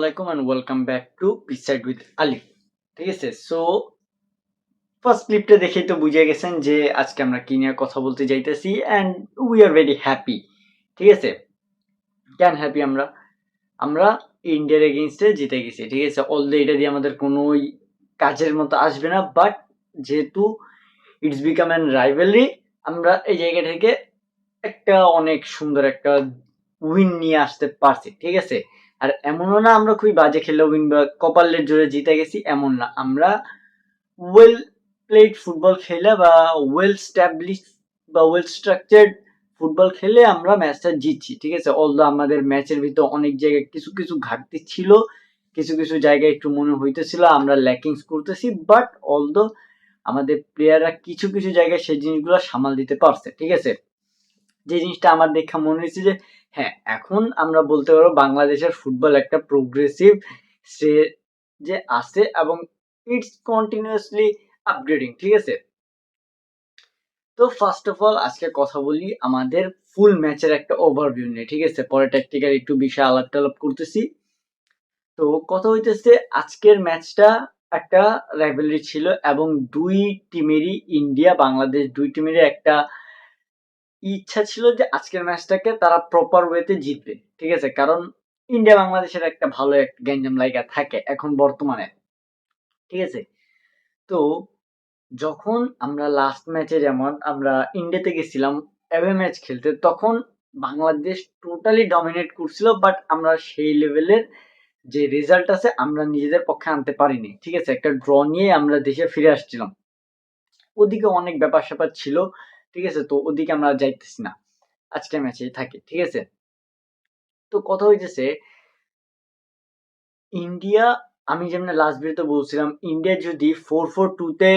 আলাইকুম and welcome back to P side with Alif ঠিক আছে? সো ফার্স্ট ক্লিপটা দেখেই তো বুঝে গেছেন যে আজকে আমরা কি নিয়ে কথা বলতে যাইতেছি and we are very happy ঠিক আছে? কেন হ্যাপি আমরা? আমরা ইন্ডিয়ার এগেনস্টে জিতে গেছি, ঠিক আছে? অলদো এটা দিয়ে আমাদের কোনোই কাজের মতো আসবে না বাট যেহেতু ইটস বিকাম অ্যান রাইভেলরি আমরা এই জায়গা থেকে একটা অনেক সুন্দর একটা উইন নিয়ে আসতে পারছি, ঠিক আছে? আর এমনও না আমরা খুবই বাজে খেলে উইন বা কপালের জোরে জিতে গেছি, এমন না। আমরা ওয়েল প্লেড ফুটবল খেলে বা ওয়েল স্ট্যাবলিশ বা ওয়েল স্ট্রাকচার্ড ফুটবল খেলে আমরা ম্যাচটা জিতছি, ঠিক আছে? অলদো আমাদের ম্যাচের ভিতর অনেক জায়গায় কিছু কিছু ঘাটতি ছিল, কিছু কিছু জায়গায় একটু মনে হইতেছিল, আমরা ল্যাকিংস করতেছি বাট অলদো আমাদের প্লেয়াররা কিছু কিছু জায়গায় সেই জিনিসগুলো সামাল দিতে পারছে, ঠিক আছে? যে জিনিসটা আমার দেখা মনে হয়েছে যে হ্যাঁ এখন আমরা বলতে পারব বাংলাদেশের ফুটবল একটা প্রোগ্রেসিভ সে যে আছে এবং ইটস কন্টিনিউয়াসলি আপগ্রেডিং ঠিক আছে? তো ফার্স্ট অফ অল আজকে কথা বলি আমাদের ফুল ম্যাচের একটা ওভারভিউ নিয়ে, ঠিক আছে? পরে ট্যাকটিক্যাল একটু বিষয় আলাপ টালাপ করতেছি। তো কথা হইতেছে আজকের ম্যাচটা একটা রাইভেলরি ছিল এবং দুই টিমেরই ইন্ডিয়া বাংলাদেশ দুই টিমেরই একটা ইচ্ছা ছিল যে আজকের ম্যাচটাকে তারা প্রপার ওয়েতে জিতবে, ঠিক আছে? কারণ ইন্ডিয়া বাংলাদেশের একটা ভালো একটা গ্যাঞ্জাম লাইগা থাকে এখন বর্তমানে, ঠিক আছে? তো যখন আমরা লাস্ট ম্যাচে যেমন আমরা ইন্ডিয়াতে গেছিলাম অ্যাওয়ে ম্যাচ খেলতে, তখন বাংলাদেশ টোটালি ডমিনেট করছিল বাট আমরা সেই লেভেলের যে রেজাল্ট আছে আমরা নিজেদের পক্ষে আনতে পারিনি, ঠিক আছে? একটা ড্র নিয়ে আমরা দেশে ফিরে আসছিলাম। ওদিকে অনেক ব্যাপার স্যাপার ছিল ঠিক আছে? তো ওদিকে আমরা যাইতেছি না। আজকে ম্যাচে থাকি, ঠিক আছে? তো কথা হইতেছে ইন্ডিয়া আমি যেমন লাস্ট ভিডিওতে বলছিলাম ইন্ডিয়া যদি ফোর ফোর টুতে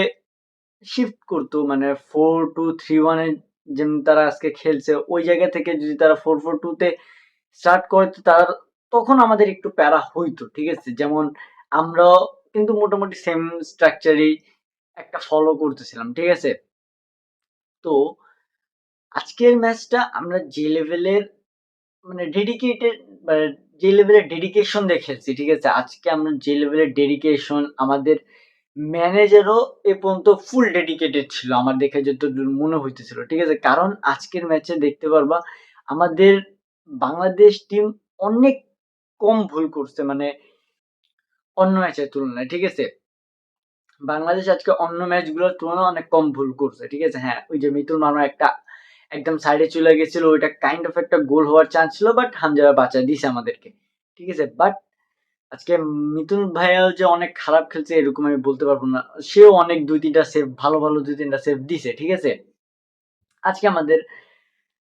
শিফট করতো মানে ফোর টু থ্রি ওয়ানে যেমন তারা আজকে খেলছে, ওই জায়গা থেকে যদি তারা ফোর ফোর টুতে স্টার্ট করতো তারা, তখন আমাদের একটু প্যারা হইতো, ঠিক আছে? যেমন আমরা কিন্তু মোটামুটি সেম স্ট্রাকচারই একটা ফলো করতেছিলাম, ঠিক আছে? তো আজকের ম্যাচটা আমরা যে লেভেলের মানে ডেডিকেটেড যে লেভেলের ডেডিকেশন দিয়ে খেলছি, ঠিক আছে? আজকে আমরা যে লেভেলের ডেডিকেশন আমাদের ম্যানেজারও এ পর্যন্ত ফুল ডেডিকেটেড ছিল, আমার দেখে যত মনে হইতেছিল, ঠিক আছে? কারণ আজকের ম্যাচে দেখতে পারবা আমাদের বাংলাদেশ টিম অনেক কম ভুল করছে মানে অন্য ম্যাচের তুলনায়, ঠিক আছে? বাংলাদেশ আজকে অন্য ম্যাচগুলোর তুলনায় অনেক কম ভুল করছে, ঠিক আছে? হ্যাঁ ওই যে মিতুল মার্মা একটা একদম সাইডে চলে গেছিল, ওইটা কাইন্ড অফ একটা গোল হওয়ার চান্স ছিল বাট হামজারা বাঁচা দিছে আমাদেরকে, ঠিক আছে? বাট আজকে মিতুল ভাইয়া যে অনেক খারাপ খেলছে এরকম আমি বলতে পারব না, সেও অনেক দুই তিনটা সেভ ভালো ভালো দুই তিনটা সেভ দিছে, ঠিক আছে? আজকে আমাদের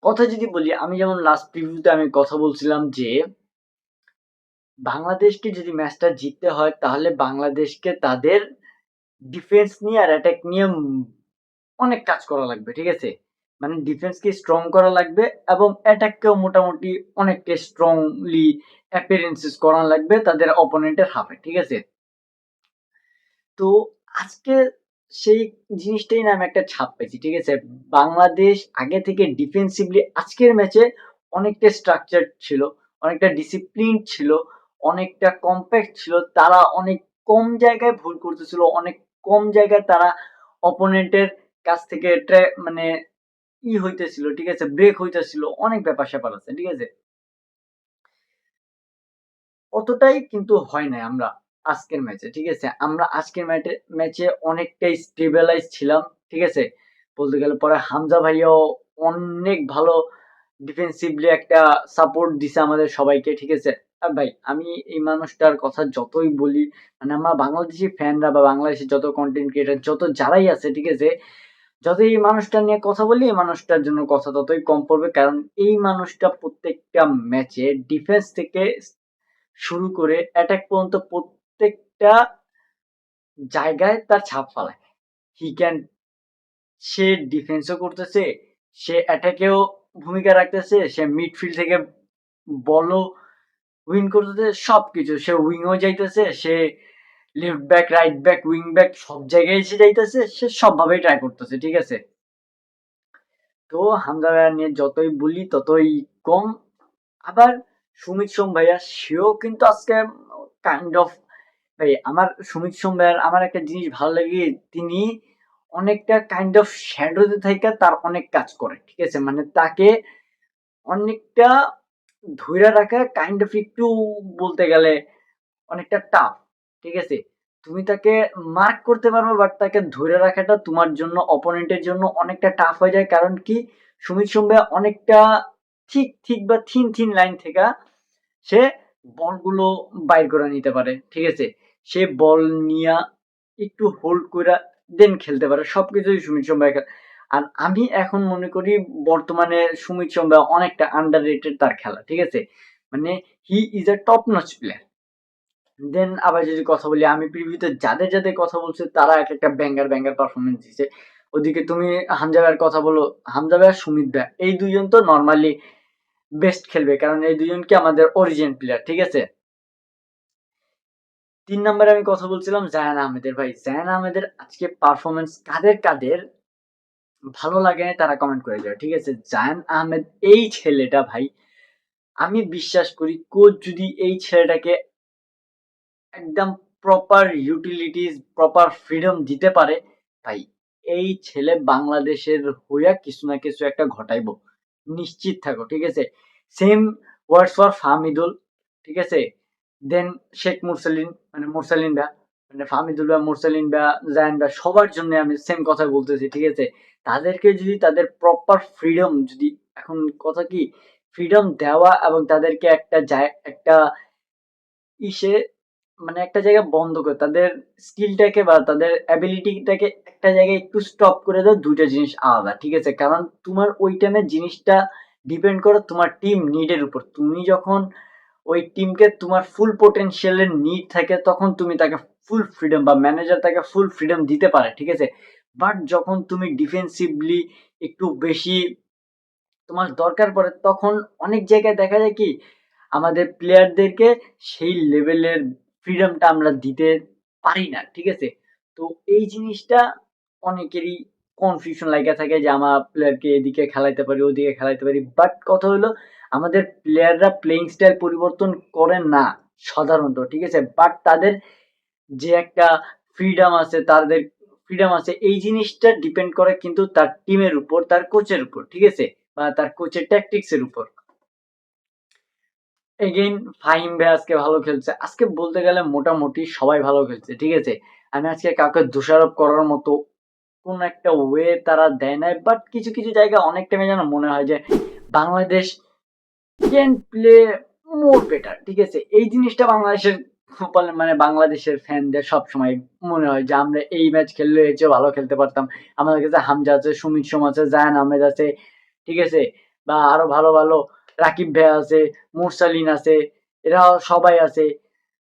কথা যদি বলি, আমি যেমন লাস্ট প্রিভিউতে আমি কথা বলছিলাম যে, বাংলাদেশকে যদি ম্যাচটা জিততে হয়, তাহলে বাংলাদেশকে তাদের ডিফেন্স নিয়ে আর অ্যাটাক নিয়ে অনেক কাজ করা লাগবে, ঠিক আছে? মানে ডিফেন্সকে স্ট্রং করা লাগবে এবং অ্যাটাককেও মোটামুটি অনেকটা স্ট্রংলি অ্যাপিয়ারেন্সেস করা লাগবে তাদের অপোনেন্টের হাফে ঠিক আছে? তো আজকে সেই জিনিসটাই না আমি একটা ছাপ পেয়েছি, ঠিক আছে? বাংলাদেশ আগে থেকে ডিফেন্সিভলি আজকের ম্যাচে অনেকটা স্ট্রাকচার ছিল, অনেকটা ডিসিপ্লিন ছিল, অনেকটা কম্প্যাক্ট ছিল, তারা অনেক কম জায়গায় ভুল করতেছিল, অনেক কম জায়গায় তারা অপোনেন্টের কাছ থেকে মানে ই হইতেছিল, ঠিক আছে? ব্রেক হইতেছিল, অনেক ব্যাপার স্যাপার আছে, ঠিক আছে? অতটাই কিন্তু হয় নাই আমরা আজকের ম্যাচে ঠিক আছে? আমরা আজকের ম্যাচে ম্যাচে অনেকটাই স্টেবিলাইজ ছিলাম, ঠিক আছে? বলতে গেলে পরে হামজা ভাইয়াও অনেক ভালো ডিফেন্সিভলি একটা সাপোর্ট দিছে আমাদের সবাইকে, ঠিক আছে? ভাই, আমি এই মানুষটার কথা যতই বলি মানে আমরা বাংলাদেশি ফ্যানরা বা বাংলাদেশের যত কন্টেন্ট ক্রিয়েটার যত যারাই আছে, ঠিক আছে? যত এই মানুষটা নিয়ে কথা বলি, এই মানুষটার জন্য কথা ততই কম পড়বে, কারণ এই মানুষটা প্রত্যেকটা ম্যাচে ডিফেন্স থেকে শুরু করে অ্যাটাক পর্যন্ত প্রত্যেকটা জায়গায় তার ছাপ ফালায়। হি ক্যান সে ডিফেন্সও করতেছে, সে অ্যাটাকেও ভূমিকা রাখতেছে, সে মিডফিল্ড থেকে বলও উইন করতেছে সব কিছু সে উইংও যাইতেছে, সে left back right back wing back সব জায়গায় এসে যাইতেছে, সে সবভাবেই ট্রাই করতেছে, ঠিক আছে? তো হামজা ভাইয়া নিয়ে যতই বলি, ততই কম। আবার সুমিত সোম ভাইয়া, সেও কিন্তু আজকে কাইন্ড অফ ভাই, আমার সুমিত সোম ভাইয়ার আমার একটা জিনিস ভালো লাগে, তিনি অনেকটা কাইন্ড অফ শ্যাডোতে থেকে তার অনেক কাজ করে, ঠিক আছে? মানে তাকে অনেকটা ধইরা রাখা কাইন্ড অফ একটু বলতে গেলে অনেকটা টাফ ঠিক আছে? তুমি তাকে মার্ক করতে পারবে বাট তাকে ধরে রাখাটা তোমার জন্য অপোনেন্টের জন্য অনেকটা টাফ হয়ে যায়। কারণ কি? সুমিত সোমবে অনেকটা ঠিক ঠিক বা থিন থিন লাইন থেকে সে বলগুলো বাইর করে নিতে পারে, ঠিক আছে? সে বল নিয়ে একটু হোল্ড করে দেন খেলতে পারে। সব কিছুই সুমিত সোমবাই আর আমি এখন মনে করি বর্তমানে সুমিত সোমবাই অনেকটা আন্ডার রেটেড তার খেলা, ঠিক আছে? মানে he is a top notch player then আবার যদি কথা বলি, আমি প্রিভিউতে যাদের যাদের কথা বলছে, তারা এক একটা ব্যাঙ্গার ব্যাঙ্গার পারফরমেন্স দিচ্ছে ওদিকে তুমি হামজা ভাইয়ের কথা বলো হামজা ভাই আর সুমিত ভাই এই দুজন তো নর্মালি বেস্ট খেলবে, কারণ এই দুজনকে আমাদের অরিজিন প্লেয়ার ঠিক আছে? তিন নম্বরে আমি কথা বলছিলাম জায়ান আহমেদের, ভাই। জায়ান আহমেদের আজকে পারফরমেন্স কাদের কাদের? ভালো লাগে না, তারা কমেন্ট করে যাবে ঠিক আছে? জায়ান আহমেদ, এই ছেলেটা ভাই, আমি বিশ্বাস করি কোচ যদি এই ছেলেটাকে একদম প্রপার ইউটিলিটিস প্রপার ফ্রিডম দিতে পারে, ভাই, এই ছেলে বাংলাদেশের হইয়া কিছু না কিছু একটা ঘটাইব। নিশ্চিত থাকো, ঠিক আছে? সেম ওয়ার্ডস ফর ফাহমিদুল, ঠিক আছে? দেন শেখ মুরসালিন মানে মুরসালিন বা মানে ফাহমিদুল বা, মুরসালিন বা জায়ান বা, সবার জন্য আমি সেম কথা বলতেছি, ঠিক আছে? তাদেরকে যদি তাদের প্রপার ফ্রিডম যদি, এখন কথা কি? ফ্রিডম দেওয়া এবং তাদেরকে একটা একটা ইসে মানে একটা জায়গায় বন্ধ করে, তাদের স্কিলটাকে বা তাদের অ্যাবিলিটিটাকে একটা জায়গায় একটু স্টপ করে দাও, দুইটা জিনিস আলাদা, ঠিক আছে? কারণ তোমার ওই টাইমে জিনিসটা ডিপেন্ড করো তোমার টিম নিডের উপর। তুমি যখন ওই টিমকে তোমার ফুল পোটেনশিয়ালের নিড থাকে, তখন তুমি তাকে ফুল ফ্রিডম বা ম্যানেজার তাকে ফুল ফ্রিডম দিতে পারে, ঠিক আছে? বাট যখন তুমি ডিফেন্সিভলি একটু বেশি তোমার দরকার পড়ে, তখন অনেক জায়গায় দেখা যায় কি, আমাদের প্লেয়ারদেরকে সেই লেভেলের ফ্রিডমটা আমরা দিতে পারি না, ঠিক আছে? তো এই জিনিসটা অনেকেরই কনফিউশন লাগা থাকে যে, আমার প্লেয়ারকে এদিকে খেলাইতে পারি, ওদিকে খেলাইতে পারি। বাট কথা হলো, আমাদের প্লেয়াররা প্লেইং স্টাইল পরিবর্তন করে না, সাধারণত, ঠিক আছে? বাট তাদের যে একটা ফ্রিডম আছে, তাদের ফ্রিডম আছে, এই জিনিসটা ডিপেন্ড করে কিন্তু তার টিমের উপর, তার কোচের উপর, ঠিক আছে? বা তার কোচের ট্যাকটিক্সের উপর। এগেইন ফাহিম ভাই আজকে ভালো খেলছে। আজকে বলতে গেলে মোটামুটি সবাই ভালো খেলছে, ঠিক আছে? আমি আজকে কাউকে দোষারোপ করার মতো কোন একটা ওয়ে তারা দেয় নাই বাট কিছু কিছু জায়গায় অনেক টাইমে যেন মনে হয় যে Bangladesh can play more better ঠিক আছে? এই জিনিসটা বাংলাদেশের বলে মানে বাংলাদেশের ফ্যানদের সবসময় মনে হয় যে, আমরা এই ম্যাচ খেললে এর চেয়ে ভালো খেলতে পারতাম। আমাদের কাছে হামজা আছে, সুমিত সোম আছে জায়ান আহমেদ আছে, ঠিক আছে? বা আরও ভালো ভালো রাকিব ভাই আছে, মুরসালিন আছে এরা সবাই আছে।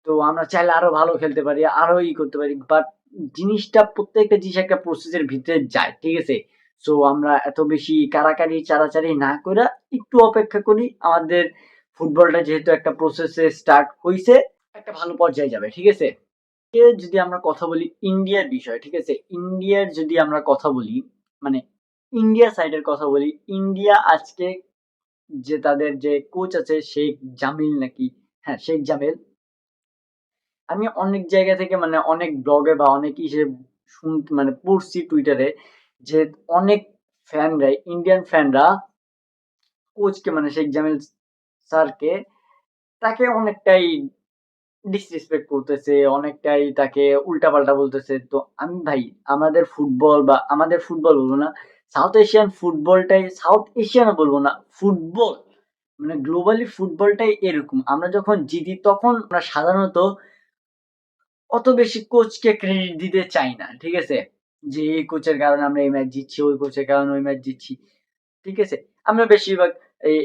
তো আমরা চাইলে আরও ভালো খেলতে পারি, আরও ই করতে পারি। বাট জিনিসটা প্রত্যেকটা জিনিস একটা প্রসেসের ভিতরে যায়, ঠিক আছে? সো আমরা এত বেশি কারাকারি চারাচারি না করে একটু অপেক্ষা করি। আমাদের ফুটবলটা যেহেতু একটা প্রসেসে স্টার্ট হইছে একটা ভালো পর্যায়ে যাবে, ঠিক আছে? যদি আমরা কথা বলি ইন্ডিয়ার বিষয়, ঠিক আছে? ইন্ডিয়ার যদি আমরা কথা বলি মানে ইন্ডিয়া সাইডের কথা বলি, ইন্ডিয়া আজকে যে তাদের যে কোচ আছে, শেখ জামিল নাকি হ্যাঁ শেখ জামিল। আমি অনেক জায়গা থেকে মানে অনেক ব্লগে বা অনেক ইসে শুন মানে পড়ছি টুইটারে যে অনেক ফ্যানরা ইন্ডিয়ান ফ্যানরা কোচকে মানে শেখ জামিল স্যারকে তাকে অনেকটাই ডিসরেসপেক্ট করতেছে, অনেকটাই তাকে উল্টাপাল্টা বলতেছে। তো আমি ভাই, আমাদের ফুটবল বা আমাদের ফুটবল বলব না সাউথ এশিয়ান ফুটবলটাই সাউথ এশিয়ানও বলব না, ফুটবল। মানে গ্লোবালি ফুটবলটাই এরকম। আমরা যখন জিতি, তখন আমরা সাধারণত অত বেশি কোচকে ক্রেডিট দিতে চাই না, ঠিক আছে? যে এই কোচের কারণে আমরা এই ম্যাচ জিতছি, ওই কোচের কারণে ওই ম্যাচ জিতছি, ঠিক আছে? আমরা বেশিরভাগ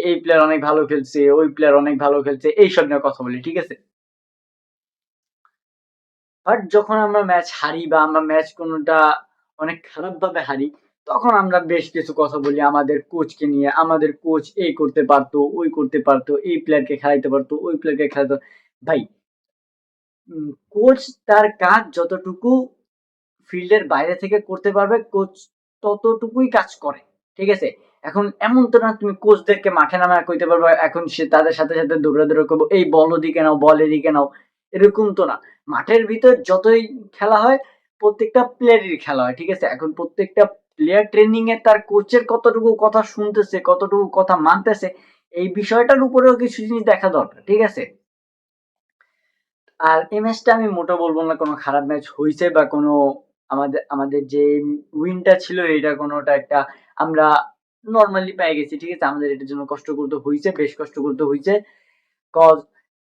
এই প্লেয়ার অনেক ভালো খেলছে, ওই প্লেয়ার অনেক ভালো খেলছে, এইসব নিয়ে কথা বলি, ঠিক আছে? বাট যখন আমরা ম্যাচ হারি বা আমরা ম্যাচ কোনোটা অনেক খারাপভাবে হারি, তখন আমরা বেশ কিছু কথা বলি আমাদের কোচকে নিয়ে। আমাদের কোচ এই করতে পারতো, ওই করতে পারতো, এই প্লেয়ারকে খেলাইতে পারতো, ওই প্লেয়ারকে খেলাতে ভাই কোচ তার কাজ যতটুকু ফিল্ডের বাইরে থেকে করতে পারবে কোচ ততটুকুই কাজ করে, ঠিক আছে? এখন এমন তো না তুমি কোচদেরকে মাঠে নামা কইতে পারবে, এখন সে তাদের সাথে সাথে দৌড়া দৌড়া করব, এই বল ওদিকে নাও, বল এদিকে নাও। এরকম তো না। মাঠের ভিতর যতই খেলা হয়, প্রত্যেকটা প্লেয়ারেরই খেলা হয়, ঠিক আছে? এখন প্রত্যেকটা প্লেয়ার ট্রেনিং এ তার কোচের কতটুকু কথা শুনতেছে, কতটুকু কথা মানতেছে, এই বিষয়টার উপরেও কিছু জিনিস দেখা দরকার, ঠিক আছে? আর এই ম্যাচটা আমি মোটা বলব না কোনো খারাপ ম্যাচ হয়েছে বা কোনো আমাদের আমাদের যে উইনটা ছিল এটা কোনোটা একটা আমরা নর্মালি পেয়ে গেছি, ঠিক আছে? আমাদের এটার জন্য কষ্ট করতে হয়েছে বেশ কষ্ট করতে হয়েছে কজ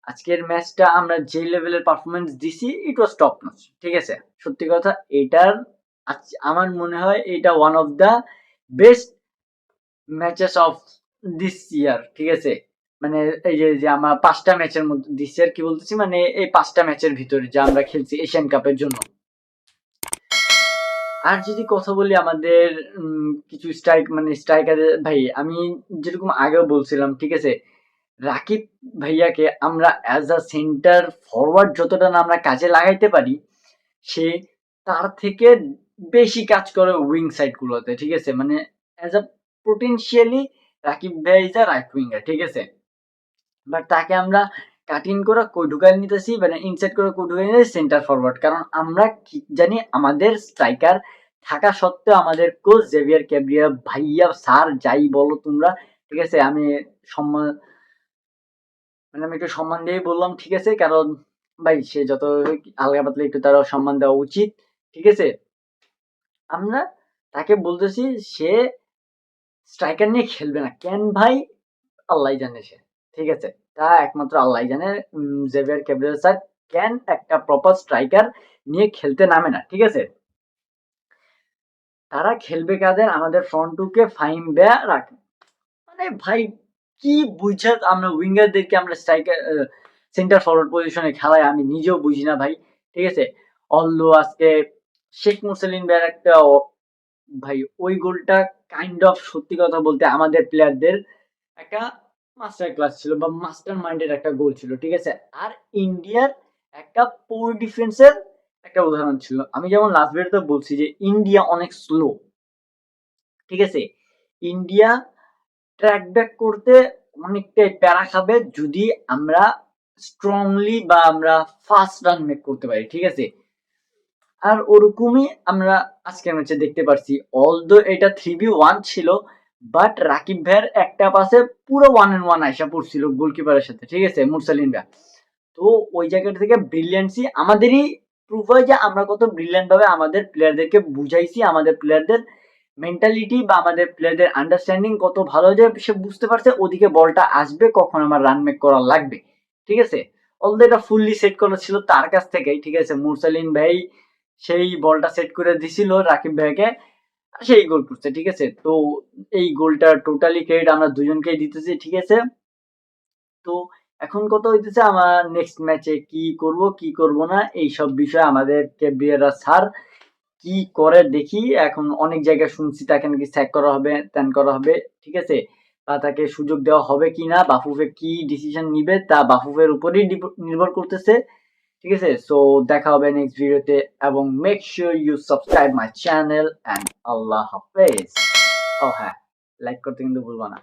আজকের ম্যাচটা আমরা যে লেভেলের পারফরমেন্স দিছি ইট ওয়াজ টপ নচ ঠিক আছে? সত্যি কথা, এটার আমার মনে হয় এটা one of the best matches of this year ঠিক আছে? মানে এই যে যে আমার পাঁচটা ম্যাচের মধ্যে দিস ইয়ার কি বলতেছি? মানে এই পাঁচটা ম্যাচের ভিতরে যে আমরা খেলছি এশিয়ান কাপের জন্য। আর যদি কথা বলি আমাদের কিছু স্ট্রাইক মানে স্ট্রাইকারের ভাই, আমি যেরকম আগেও বলছিলাম, ঠিক আছে? রাকিব ভাইয়াকে আমরা অ্যাজ আ সেন্টার ফরওয়ার্ড যতটা না আমরা কাজে লাগাইতে পারি, সে তার থেকে বেশি কাজ করে উইং সাইড গুলোতে, ঠিক আছে? মানে অ্যাজ আ পোটেনশিয়ালি রাকিব ভাই ইজ আ রাইট উইঙ্গার ঠিক আছে? বাট তাকে আমরা কাটিং করে কই ঢুকাই নিতেছি মানে ইনসাইড করে কই ঢুকাই নিতেছি সেন্টার ফরওয়ার্ড কারণ আমরা জানি আমাদের স্ট্রাইকার থাকা সত্ত্বেও আমাদের কোচ জেভিয়ার ক্যাব্রিয়া ভাইয়া স্যার যাই বলো তোমরা, ঠিক আছে? আমি সম্মান মানে আমি একটু সম্মান দিয়ে বললাম, ঠিক আছে? কারণ ভাই, সে যত আলগা পাতলে একটু তারও সম্মান দেওয়া উচিত, ঠিক আছে? আমরা তাকে বলতেছি, সে স্ট্রাইকার নিয়ে খেলবে না। কেন ভাই? আল্লাহ জানে সে, ঠিক আছে? তা একমাত্র আল্লাহ জানে জেভিয়ার ক্যাব্রিয়াল স্যার কেন একটা প্রপার স্ট্রাইকার নিয়ে খেলতে নামে না, ঠিক আছে? তারা খেলবে কাদের? আমাদের ফ্রন্ট টুকে ফাইম বেয়া রাখে। মানে ভাই কি বুঝে আমরা উইঙ্গারদেরকে আমরা স্ট্রাইকার সেন্টার ফরওয়ার্ড পজিশনে খেলায় আমি নিজেও বুঝি না ভাই, ঠিক আছে? অলদো আজকে শেখ মুসলিন বের একটা ভাই ওই গোলটা কাইন্ড অফ সত্যি কথা বলতে আমাদের প্লেয়ারদের একটা মাস্টার ক্লাস ছিল বা মাস্টার মাইন্ডের একটা গোল ছিল, ঠিক আছে? আর ইন্ডিয়ার একটা পোর ডিফেন্সের একটা উদাহরণ ছিল। আমি যেমন লাস্ট ভিডিওতে বলছি যে, ইন্ডিয়া অনেক স্লো ঠিক আছে? ইন্ডিয়া ট্র্যাক ব্যাক করতে অনেকটাই প্যারা খাবে যদি আমরা স্ট্রংলি বা আমরা ফাস্ট রান মেক করতে পারি, ঠিক আছে? আর ওরকমই আমরা আজকের ম্যাচে দেখতে পারছি। অলদো এটা থ্রি বি ওয়ান ছিল বাট রাকিব ভাইয়ের একটা পাশে পুরো ওয়ান এন্ড ওয়ান আইসা পড়ছিল গোলকিপারের সাথে, ঠিক আছে? মুরসালিন ভাই। তো ওই জায়গাটা থেকে ব্রিলিয়ান্সি আমাদেরই প্রুফ হয় যে আমরা কত ব্রিলিয়ান্ট ভাবে আমাদের প্লেয়ারদেরকে বুঝাইছি, আমাদের প্লেয়ারদের মেন্টালিটি বা আমাদের প্লেয়ারদের আন্ডারস্ট্যান্ডিং কত ভালো যে সে বুঝতে পারছে ওদিকে বলটা আসবে, কখন আমার রান মেক করা লাগবে। ঠিক আছে? অলদো এটা ফুললি সেট করা ছিল তার কাছ থেকেই, ঠিক আছে? মুরসালিন ভাই সেই বলটা সেট করে দিছিল রাকিব ভাইকে, সেই গোল করছে, ঠিক আছে? তো এই গোলটা টোটালি ক্রেডিট আমরা দুজনকেই দিতেছি, ঠিক আছে? তো এখন কথা হইতেছে? আমার নেক্সট ম্যাচে কি করব কি করব না এই সব বিষয়ে আমাদের ক্যাবিয়ারা স্যার কি করে দেখি, এখন অনেক জায়গায় শুনছি তাকে নাকি স্যাক করা হবে ত্যান করা হবে, ঠিক আছে? বা তাকে সুযোগ দেওয়া হবে কি না, বাফুফে কি ডিসিশন নিবে, তা বাফুফের উপরেই নির্ভর করতেছে, ঠিক আছে? সো দেখা হবে নেক্সট ভিডিওতে এবং make sure you subscribe my channel and আল্লাহ হাফেজ। ও হ্যাঁ লাইক করতে কিন্তু ভুলবো না।